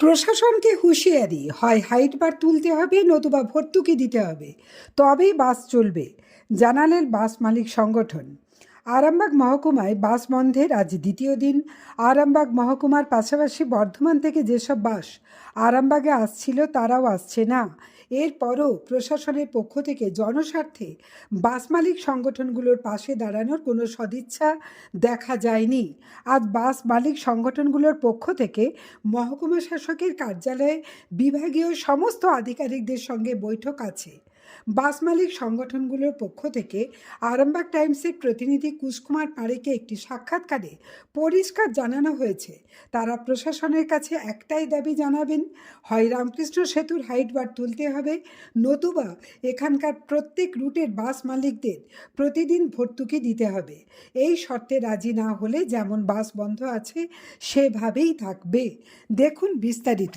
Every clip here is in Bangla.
প্রশাসনকে হুঁশিয়ারি, হয় হাইট বার তুলতে হবে নতুবা ভর্তুকি দিতে হবে। তবেই বাস চলবে, জানালেন বাস মালিক সংগঠন। আরামবাগ মহকুমায় বাস বন্ধের আজ দ্বিতীয় দিন। আরামবাগ মহকুমার পাশাপাশি বর্ধমান থেকে যেসব বাস আরামবাগে আসছিল, তারাও আসছে না। এরপরও প্রশাসনের পক্ষ থেকে জনস্বার্থে বাস মালিক সংগঠনগুলোর পাশে দাঁড়ানোর কোনো সদিচ্ছা দেখা যায়নি। আজ বাস মালিক সংগঠনগুলোর পক্ষ থেকে মহকুমা শাসকের কার্যালয়ে বিভাগীয় সমস্ত আধিকারিকদের সঙ্গে বৈঠক আছে। বাস মালিক সংগঠনগুলোর পক্ষ থেকে আরামবাগ টাইমসের প্রতিনিধি কুশকুমার পাড়েকে একটি সাক্ষাৎকারে পরিষ্কার জানানো হয়েছে। তারা প্রশাসনের কাছে একটাই দাবি জানাবেন, হয় রামকৃষ্ণ সেতুর হাইট বার তুলতে হবে, নতুবা এখানকার প্রত্যেক রুটের বাস মালিকদের প্রতিদিন ভর্তুকি দিতে হবে। এই শর্তে রাজি না হলে যেমন বাস বন্ধ আছে, সেভাবেই থাকবে। দেখুন বিস্তারিত।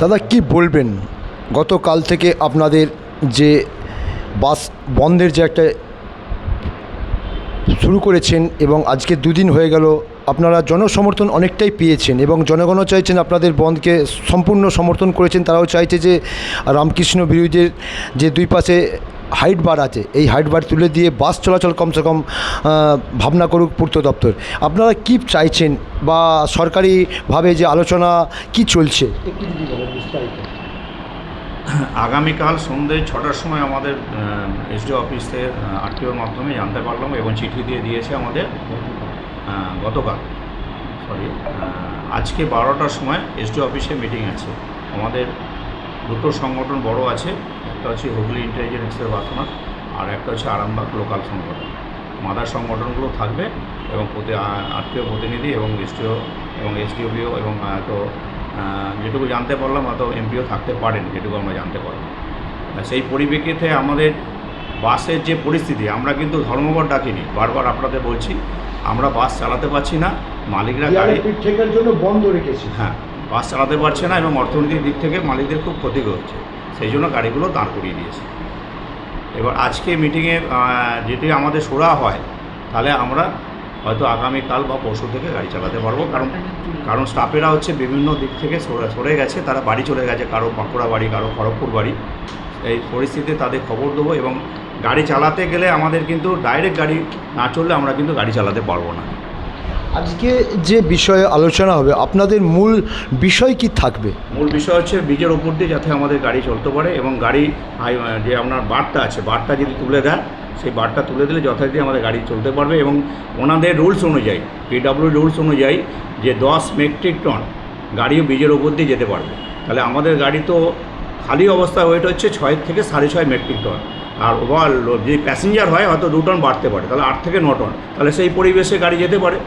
দাদা কি বলবেন? গতকাল থেকে আপনাদের যে বাস বন্ধের যে একটা শুরু করেছেন এবং আজকে দুদিন হয়ে গেল, আপনারা জনসমর্থন অনেকটাই পেয়েছেন এবং জনগণও চাইছেন আপনাদের বন্ধকে সম্পূর্ণ সমর্থন করেছেন। তারাও চাইছে যে রামকৃষ্ণ বিরোধীদের যে দুই পাশে হাইট বার আছে, এই হাইট বার তুলে দিয়ে বাস চলাচল কমসে কম ভাবনা করুক পূর্ত দপ্তর। আপনারা কি চাইছেন বা সরকারিভাবে যে আলোচনা কি চলছে একটু যদি বলেন বিস্তারিত আগামীকাল সন্ধ্যে ছটার সময় আমাদের এসডি অফিসে আরটিওর মাধ্যমে জানতে পারলাম এবং চিঠি দিয়ে দিয়েছে আমাদের গতকাল সরি আজকে বারোটার সময় এসডি অফিসে মিটিং আছে। আমাদের দুটো সংগঠন বড় আছে, একটা হচ্ছে হুগলি ইন্টেলিজেন্সের বাসনা, আর একটা হচ্ছে আরামবাগ লোকাল সংগঠন। মাদার সংগঠনগুলো থাকবে এবং প্রতি আত্মীয় প্রতিনিধি এবং এসডিও এবং এসডিওবিও এবং তো যেটুকু জানতে পারলাম হয়তো এমপিও থাকতে পারেন যেটুকু আমরা জানতে পারলাম। সেই পরিপ্রেক্ষিতে আমাদের বাসের যে পরিস্থিতি আমরা কিন্তু ধর্মঘট ডাকিনি বারবার আপনাদের বলছি আমরা বাস চালাতে পারছি না মালিকরা গাড়ি ঠেকার জন্য বন্ধ রেখেছি। হ্যাঁ বাস চালাতে পারছে না এবং অর্থনৈতিক দিক থেকে মালিকদের খুব ক্ষতি হচ্ছে সেই জন্য গাড়িগুলো দাঁড় করিয়ে দিয়েছে। এবার আজকে মিটিংয়ে যদি আমাদের সোরা হয় তাহলে আমরা হয়তো আগামীকাল বা পরশু থেকে গাড়ি চালাতে পারব। কারণ কারণ স্টাফেরা হচ্ছে বিভিন্ন দিক থেকে সরে সরে গেছে তারা বাড়ি চলে গেছে কারও বাঁকুড়া বাড়ি কারও খড়গপুর বাড়ি। এই পরিস্থিতিতে তাদের খবর দেবো এবং গাড়ি চালাতে গেলে আমাদের কিন্তু ডাইরেক্ট গাড়ি না চললে আমরা কিন্তু গাড়ি চালাতে পারব না। আজকে যে বিষয়ে আলোচনা হবে আপনাদের মূল বিষয় কি থাকবে? মূল বিষয় হচ্ছে ব্রিজের ওপর দিয়ে যাতে আমাদের গাড়ি চলতে পারে এবং গাড়ি যে আপনার বারটা আছে বারটা যদি তুলে দেয় সেই বারটা তুলে দিলে যথারীতি আমাদের গাড়ি চলতে পারবে এবং ওনাদের রুলস অনুযায়ী পিডাব্লিউ রুলস অনুযায়ী যে দশ মেট্রিক টন গাড়িও ব্রিজের ওপর দিয়ে যেতে পারবে। তাহলে আমাদের গাড়ি তো খালি অবস্থায় ওয়েট হচ্ছে ছয় থেকে সাড়ে ছয় মেট্রিক টন। আর ওভার যদি প্যাসেঞ্জার হয় হয়তো দু টন বাড়তে পারে, তাহলে আট থেকে ন টন। তাহলে সেই পরিবেশে গাড়ি যেতে পারে।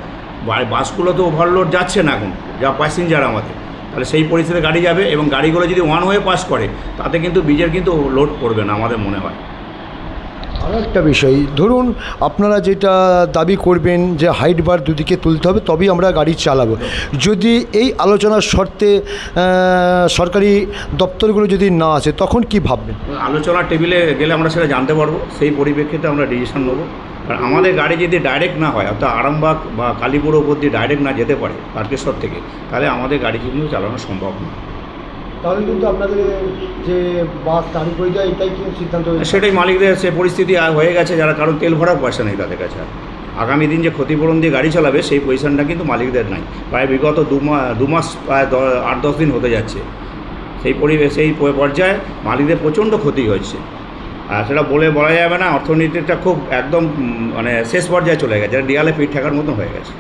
বাসগুলো তো ওভারলোড যাচ্ছে না এখন, যা প্যাসেঞ্জার আমাদের। তাহলে সেই পরিস্থিতিতে গাড়ি যাবে এবং গাড়িগুলো যদি ওয়ান ওয়ে পাস করে, তাতে কিন্তু বীজের কিন্তু লোড করবে না, আমাদের মনে হয়। একটা বিষয়, ধরুন আপনারা যেটা দাবি করবেন যে হাইট বার দুদিকে তুলতে হবে, তবেই আমরা গাড়ি চালাবো। যদি এই আলোচনার শর্তে সরকারি দপ্তরগুলো যদি না আসে, তখন কি ভাববেন? আলোচনা টেবিলে গেলে আমরা সেটা জানতে পারব, সেই পরিপ্রেক্ষিতে আমরা ডিসিশন নেব। কারণ আমাদের গাড়ি যদি ডাইরেক্ট না হয়, অর্থাৎ আরামবাগ বা কালীপুর ওপর দিয়ে ডাইরেক্ট না যেতে পারে, তারকেশ্বর থেকে, তাহলে আমাদের গাড়ি কিন্তু চালানো সম্ভব না তাহলে কিন্তু আপনাদের যে বাস দাঁড়ি করে যায় এটাই কিন্তু সিদ্ধান্ত সেটাই মালিকদের সে পরিস্থিতি হয়ে গেছে যারা কারণ তেল ভরার পয়সা নেই তাদের কাছে। আগামী দিন যে ক্ষতিপূরণ দিয়ে গাড়ি চালাবে সেই পজিশনটা কিন্তু মালিকদের নাই। প্রায় বিগত দু মাস দু মাস প্রায় আট দশ দিন হতে যাচ্ছে। সেই পরিবেশ সেই পর্যায়ে মালিকদের প্রচণ্ড ক্ষতি হয়েছে। আর সেটা বলে বলা যাবে না অর্থনীতিটা খুব একদম মানে শেষ পর্যায়ে চলে গেছে দেয়ালে পিঠ ঠেকার মতন হয়ে গেছে।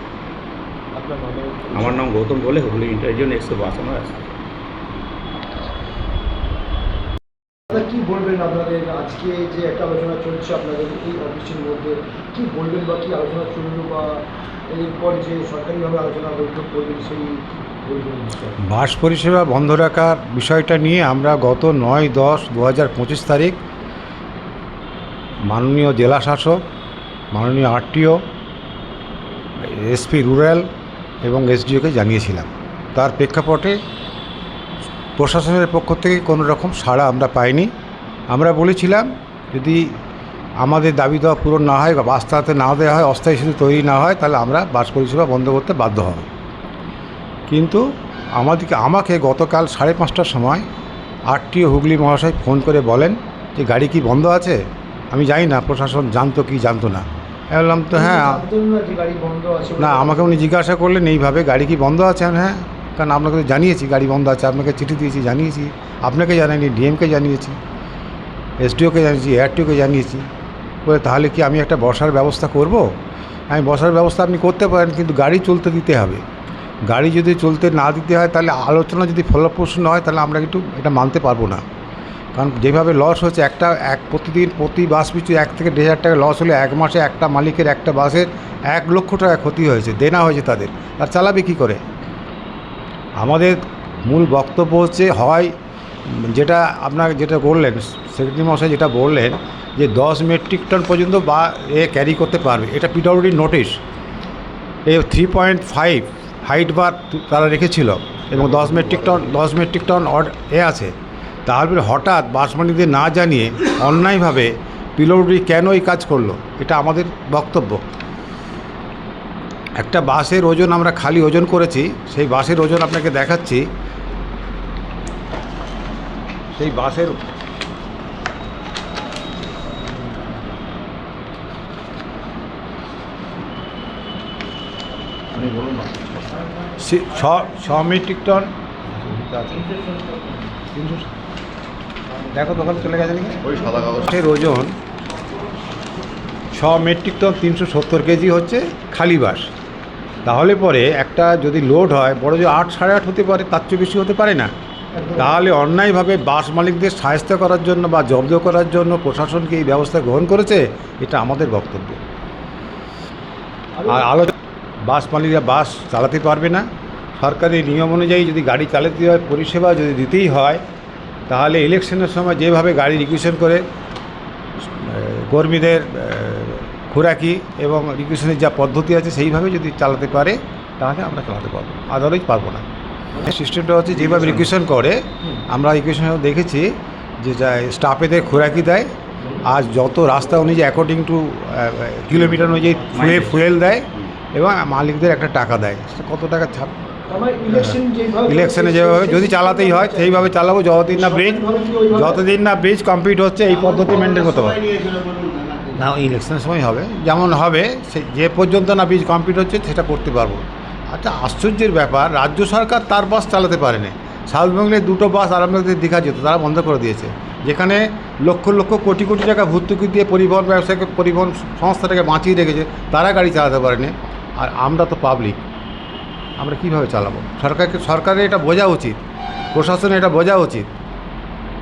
আমার নাম গৌতম বলে হুগলি ইন্টারজেন এক্সে বাস আমার আছে আপনারা কি বলবেন আপনাদের আজকে যে একটা আলোচনা চলছে আপনাদের এই অফিসের মধ্যে? কি বলবেন বা কি আলোচনা চলল বা এরপর যে সরকারিভাবে আলোচনা বৈঠক করবেন সেই বাস পরিষেবা বন্ধ রাখার বিষয়টা নিয়ে আমরা গত নয় দশ দু হাজার পঁচিশ তারিখ মাননীয় জেলা শাসক, মাননীয় আরটিও, এসপি রুরাল এবং এসডিওকে জানিয়েছিলাম। তার প্রেক্ষাপটে প্রশাসনের পক্ষ থেকে কোনো রকম সাড়া আমরা পাইনি। আমরা বলেছিলাম যদি আমাদের দাবি দেওয়া পূরণ না হয় বা বাস চালাতে না দেওয়া হয় অস্থায়ী সেতু তৈরি না হয় তাহলে আমরা বাস পরিষেবা বন্ধ করতে বাধ্য হব। কিন্তু আমাদেরকে আমাকে গতকাল সাড়ে পাঁচটার সময় আরটিও হুগলি মহাশয় ফোন করে বলেন যে গাড়ি কি বন্ধ আছে? আমি জানি না প্রশাসন জানতো কি জানতো না। আমি বললাম তো হ্যাঁ না আমাকে উনি জিজ্ঞাসা করলেন এইভাবে গাড়ি কি বন্ধ আছে? হ্যাঁ কারণ আপনাকে তো জানিয়েছি গাড়ি বন্ধ আছে আপনাকে চিঠি দিয়েছি জানিয়েছি। আপনাকে জানাইনি ডিএমকে জানিয়েছি। এসডিওকে জানিয়েছি, এআরটিওকে জানিয়েছি। বলে, তাহলে কি আমি একটা বসার ব্যবস্থা করব? আমি বসার ব্যবস্থা আপনি করতে পারেন, কিন্তু গাড়ি চলতে দিতে হবে। গাড়ি যদি চলতে না দিতে হয়, তাহলে আলোচনা যদি ফলপ্রসূ না হয়, তাহলে আমরা একটু এটা মানতে পারব না। কারণ যেভাবে লস হচ্ছে, একটা, এক প্রতিদিন প্রতি বাস পিছু এক থেকে দেড় হাজার টাকা লস হলে এক মাসে একটা মালিকের একটা বাসের এক লক্ষ টাকা ক্ষতি হয়েছে, দেনা হয়েছে তাদের। আর চালাবে কী করে? আমাদের মূল বক্তব্য হচ্ছে, হয় যেটা আপনার যেটা বললেন সেক্রেটারি মশাই যেটা বললেন যে দশ মেট্রিক টন পর্যন্ত বা এ ক্যারি করতে পারবে। এটা PWD notice. A three point five height bar তারা রেখেছিল এবং দশ মেট্রিক টন, দশ মেট্রিক টন অড- এ আছে। তারপরে হঠাৎ বাসমানিদের না জানিয়ে অন্যায়ভাবে পিডব্লিউডি কেন এই কাজ করল? এটা আমাদের বক্তব্য। একটা বাসের ওজন আমরা খালি ওজন করেছি, সেই বাসের ওজন আপনাকে দেখাচ্ছি। সেই বাসের ছ মেট্রিক টন। দেখো দোকানে চলে গেছে নাকি? ওই সাদা ওজন ছ মেট্রিক টন তিনশো সত্তর কেজি হচ্ছে খালি বাস তাহলে পরে একটা যদি লোড হয় বড় যে আট সাড়ে আট হতে পারে তার চেয়ে বেশি হতে পারে না? তাহলে অন্যায়ভাবে বাস মালিকদের সাহায্য করার জন্য বা জব্দ করার জন্য প্রশাসনকে এই ব্যবস্থা গ্রহণ করেছে, এটা আমাদের বক্তব্য। আর আলো বাস মালিকরা বাস চালাতে পারবে না। সরকারি নিয়ম অনুযায়ী যদি গাড়ি চালাতে হয়, পরিষেবা যদি দিতেই হয়, তাহলে ইলেকশনের সময় যেভাবে গাড়ি রিকুয়েশন করে কর্মীদের খোরাকি এবং রিকুয়েশনের যা পদ্ধতি আছে, সেইভাবে যদি চালাতে পারে, তাহলে আমরা চালাতে পারব। আদারওয়াইজ পারব না। সিস্টেমটা হচ্ছে যেভাবে রিকুয়েশন করে আমরা রিকুয়েশন দেখেছি যে যা স্টাফেদের খোরাকি দেয় আর যত রাস্তা অনুযায়ী অ্যাকর্ডিং টু কিলোমিটার অনুযায়ী ফুয়ে ফুয়েল দেয় এবং মালিকদের একটা টাকা দেয়। কত টাকা ছাপ? ইলেকশনে যেভাবে যদি চালাতেই হয় সেইভাবে চালাবো যতদিন না ব্রিজ যতদিন না ব্রিজ কমপ্লিট হচ্ছে এই পদ্ধতি মেনটেন করতে হবে। না ইলেকশনের সময় হবে। যেমন হবে সে যে পর্যন্ত না ব্রিজ কমপ্লিট হচ্ছে সেটা করতে পারব। আচ্ছা আশ্চর্যের ব্যাপার, রাজ্য সরকার তার বাস চালাতে পারেনি। সাউথ বেঙ্গলে দুটো বাস আরামবাগদের দীঘা যেত, তারা বন্ধ করে দিয়েছে। যেখানে লক্ষ লক্ষ কোটি কোটি টাকা ভর্তুকি দিয়ে পরিবহন ব্যবসাকে পরিবহন সংস্থাটাকে বাঁচিয়ে রেখেছে, তারা গাড়ি চালাতে পারেনি। আর আমরা তো পাবলিক আমরা কীভাবে চালাবো? সরকারকে, সরকারের এটা বোঝা উচিত। প্রশাসনের এটা বোঝা উচিত।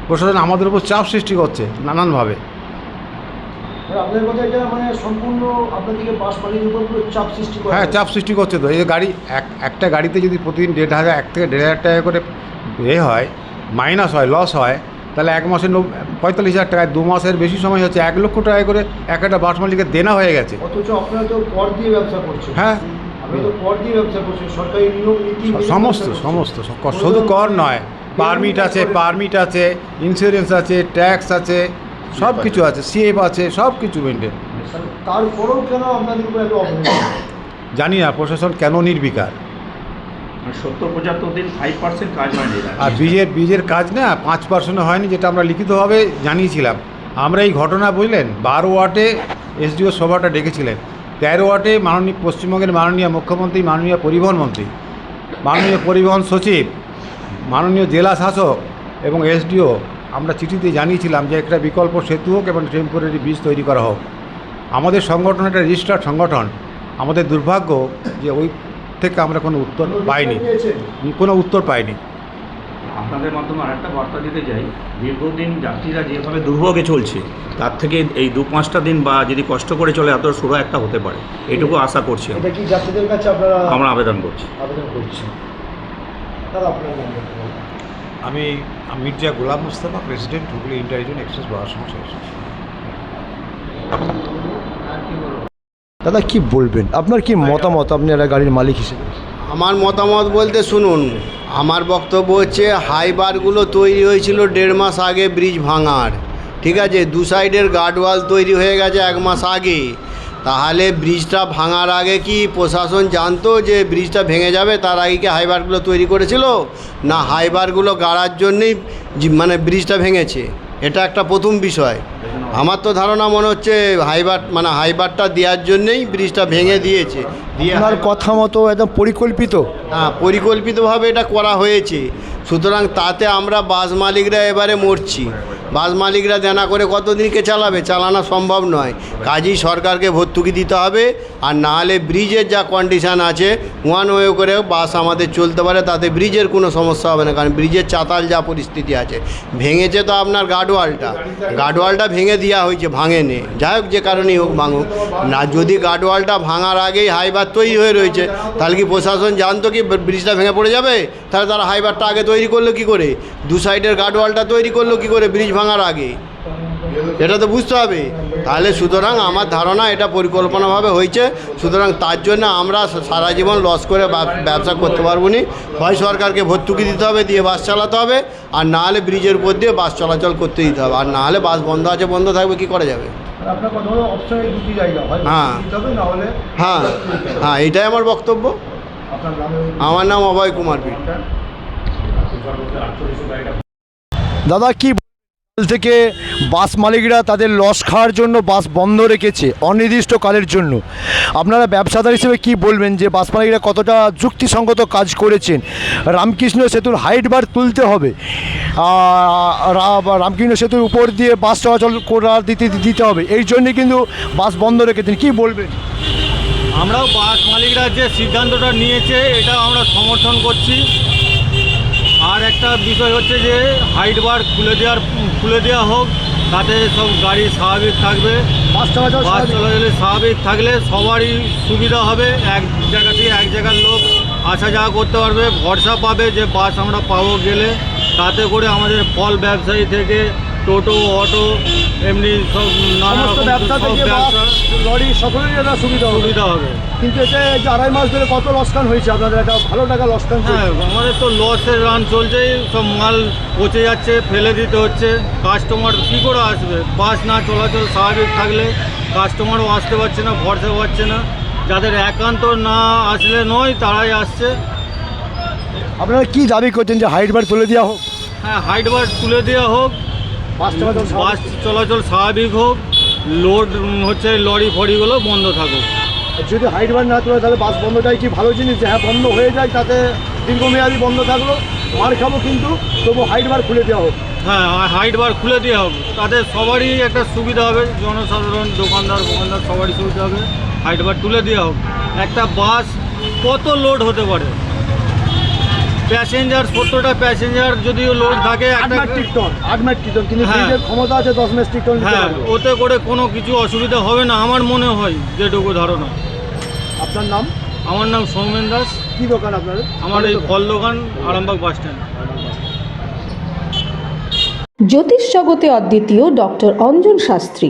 প্রশাসন আমাদের উপর চাপ সৃষ্টি করছে নানানভাবে। আপনাদের কথা এটা মানে সম্পূর্ণ আপনাদেরকে বাস মালিকের উপর পুরো চাপ সৃষ্টি করে হ্যাঁ চাপ সৃষ্টি করছে তো। এই গাড়ি এক একটা গাড়িতে যদি প্রতিদিন দেড় হাজার এক থেকে দেড় হাজার টাকা করে এ হয় মাইনাস হয় লস হয় তাহলে এক মাসে নব- পঁয়তাল্লিশ হাজার টাকায় দু মাসের বেশি সময় হচ্ছে এক লক্ষ টাকা করে এক একটা বাস মালিকের দেনা হয়ে গেছে। অথচ আপনারা তো কর দিয়ে ব্যবসা করছেন। হ্যাঁ। সমস্ত সমস্ত শুধু কর নয় পারমিট আছে পারমিট আছে ইন্স্যুরেন্স আছে ট্যাক্স আছে সব কিছু আছে সিএফ আছে সব কিছু মেনটেন তারপরেও কেন আপনাদের উপর জানি না প্রশাসন কেন নির্বিকার? সত্তর পঁচাত্তর দিন ফাইভ পার্সেন্ট কাজ হয়নি আর বীজের বীজের কাজ না পাঁচ পার্সেন্ট হয়নি যেটা আমরা লিখিতভাবে জানিয়েছিলাম। আমরা এই ঘটনা বুঝলেন বারো ওয়াটে এসডিও সভাটা ডেকেছিলেন। তেরো ওয়াটে মাননীয় পশ্চিমবঙ্গের মাননীয় মুখ্যমন্ত্রী মাননীয় পরিবহন মন্ত্রী মাননীয় পরিবহন সচিব মাননীয় জেলা শাসক এবং এসডিও আমরা চিঠিতে জানিয়েছিলাম যে একটা বিকল্প সেতু হোক এবং টেম্পোরারি ব্রিজ তৈরি করা হোক। আমাদের সংগঠন একটা রেজিস্টার্ড সংগঠন। আমাদের দুর্ভাগ্য যে ওই থেকে আমরা কোনো উত্তর পাইনি। কোনো উত্তর পাইনি। আপনাদের মাধ্যমে আরেকটা বার্তা দিতে চাই। দীর্ঘদিন যাত্রীরা যেভাবে দুর্ভোগে চলছে তার থেকে এই দু পাঁচটা দিন বা যদি কষ্ট করে চলে এত শুরু একটা হতে পারে। এটুকু আশা করছি আমরা। এটা কি যাত্রীদের কাছে আপনারা আমরা আবেদন করছি। আবেদন বলুন। আমি Mirza Golam Mustafa president Hooghly intelligent express bus সংস্থা দাদা কি বলবেন? আপনার কি মতামত? আপনি একটা গাড়ির মালিক হিসেবে। আমার মতামত বলতে শুনুন আমার বক্তব্য হচ্ছে হাইবারগুলো তৈরি হয়েছিল দেড় মাস আগে ব্রিজ ভাঙার। ঠিক আছে দু সাইডের গার্ডওয়াল তৈরি হয়ে গেছে এক মাস আগে। তাহলে ব্রিজটা ভাঙার আগে কি প্রশাসন জানতো যে ব্রিজটা ভেঙে যাবে? তার আগে কি হাইবারগুলো তৈরি করেছিল? না হাইবারগুলো গাড়ার জন্যেই মানে ব্রিজটা ভেঙেছে। এটা একটা প্রথম বিষয়। আমার তো ধারণা মনে হচ্ছে হাইবার মানে হাইবারটা দেওয়ার জন্যেই ব্রিজটা ভেঙে দিয়েছে। দিয়ে আপনার কথা মতো একদম পরিকল্পিত। হ্যাঁ পরিকল্পিতভাবে এটা করা হয়েছে। সুতরাং তাতে আমরা বাস মালিকরা এবারে মরছি। বাস মালিকরা দেনা করে কতদিনকে চালাবে? চালানো সম্ভব নয়। কাজেই সরকারকে ভর্তুকি দিতে হবে। আর না হলে ব্রিজের যা কন্ডিশান আছে ওয়ান ওয়ে করে বাস আমাদের চলতে পারে, তাতে ব্রিজের কোনো সমস্যা হবে না। কারণ ব্রিজের চাতাল যা পরিস্থিতি আছে। ভেঙেছে তো আপনার গার্ডওয়ালটা গার্ডওয়ালটা ভেঙে দেওয়া হয়েছে, ভাঙেনি। যাই হোক, যে কারণেই হোক ভাঙুক। না, যদি গার্ডওয়ালটা ভাঙার আগেই হাইবার তৈরি হয়ে রয়েছে, তাহলে কি প্রশাসন জানতো কি ব্রিজটা ভেঙে পড়ে যাবে? তাহলে তারা হাইবারটা আগে তৈরি করল কি করে? দু সাইডের গার্ডওয়ালটা তৈরি করল কি করে ব্রিজ ভাঙার আগে। এটা তো বুঝতে হবে। তাহলে সুতরাং আমার ধারণা এটা পরিকল্পনাভাবে হয়েছে। সুতরাং তার জন্য আমরা সারা জীবন লস করে ব্যবসা করতে পারব নি। হয় সরকারকে ভর্তুকি দিতে হবে দিয়ে বাস চালাতে হবে আর না হলে ব্রিজের উপর দিয়ে বাস চলাচল করতে দিতে হবে। আর না হলে বাস বন্ধ আছে বন্ধ থাকবে কি করা যাবে? হয় হ্যাঁ। হ্যাঁ হ্যাঁ এটাই আমার বক্তব্য। আমার নাম অভয় কুমার পিট দাদা কি? থেকে বাস মালিকরা তাদের লস খাওয়ার জন্য বাস বন্ধ রেখেছে অনির্দিষ্টকালের জন্য। আপনারা ব্যবসাদার হিসেবে কি বলবেন যে বাস মালিকরা কতটা যুক্তিসঙ্গত কাজ করেছেন? রামকৃষ্ণ সেতুর হাইট বার তুলতে হবে। রামকৃষ্ণ সেতুর উপর দিয়ে বাস চলাচল করা দিতে দিতে হবে। এই জন্যে কিন্তু বাস বন্ধ রেখেছেন। কি বলবেন? আমরাও বাস মালিকরা যে সিদ্ধান্তটা নিয়েছে এটা আমরা সমর্থন করছি। আর একটা বিষয় হচ্ছে যে হাইট বার খুলে দেওয়ার খুলে দেওয়া হোক তাতে সব গাড়ি স্বাভাবিক থাকবে। বাস চলাচল স্বাভাবিক। থাকলে সবারই সুবিধা হবে। এক জায়গা থেকে এক জায়গার লোক আসা যাওয়া করতে পারবে ভরসা পাবে যে বাস আমরা পাবো গেলে। তাতে করে আমাদের ফল ব্যবসায়ী থেকে টোটো অটো এমনি সব নানা রকম ব্যবসা লরি সকলেরই একটা সুবিধা সুবিধা হবে। কিন্তু এতে যে আড়াই মাস ধরে কত লসকান হয়েছে? আপনাদের একটা ভালো টাকা লসকান হ্যাঁ আমাদের তো লসের রান চলছেই। সব মাল পচে যাচ্ছে ফেলে দিতে হচ্ছে। কাস্টমার কী করে আসবে? বাস না চলাচল স্বাভাবিক থাকলে কাস্টমারও আসতে পারছে না ভরসা পাচ্ছে না। যাদের একান্ত না আসলে নয় তারাই আসছে। আপনারা কি দাবি করছেন যে হাইট বার তুলে দেওয়া হোক? হ্যাঁ হাইট বার তুলে দেওয়া হোক। বাস চলাচল চলাচল স্বাভাবিক হোক লোড হচ্ছে লরি ফরিগুলো বন্ধ থাকুক। যদি হাইট বার না তোলে তাহলে বাস বন্ধটাই কি ভালো জিনিস? হ্যাঁ বন্ধ হয়ে যায় তাতে দীর্ঘমেয়াদী বন্ধ থাকল। মার খাব কিন্তু তবু হাইট বার খুলে দেওয়া হোক। হ্যাঁ হাইট বার খুলে দেওয়া হোক। তাতে সবারই একটা সুবিধা হবে জনসাধারণ দোকানদার দোকানদার সবারই সুবিধা হবে হাইট বার তুলে দেওয়া হোক। একটা বাস কত লোড হতে পারে? প্যাসেঞ্জার সত্তরটা প্যাসেঞ্জার যদিও লোড থাকে আট একটা মেট্রিক টন আট মেট্রিক টন কিন্তু হ্যাঁ। ক্ষমতা আছে দশ মেট্রিক টন হ্যাঁ ওতে করে কোনো কিছু অসুবিধা হবে না আমার মনে হয় যেটুকু ধারণা। আপনার নাম? আমার নাম সৌমেন দাস। কি দোকান আপনাদের? আমার এই ফল দোকান আরামবাগ বাস স্ট্যান্ড। জ্যোতিষ জগতে অদ্বিতীয় ডক্টর অঞ্জন শাস্ত্রী।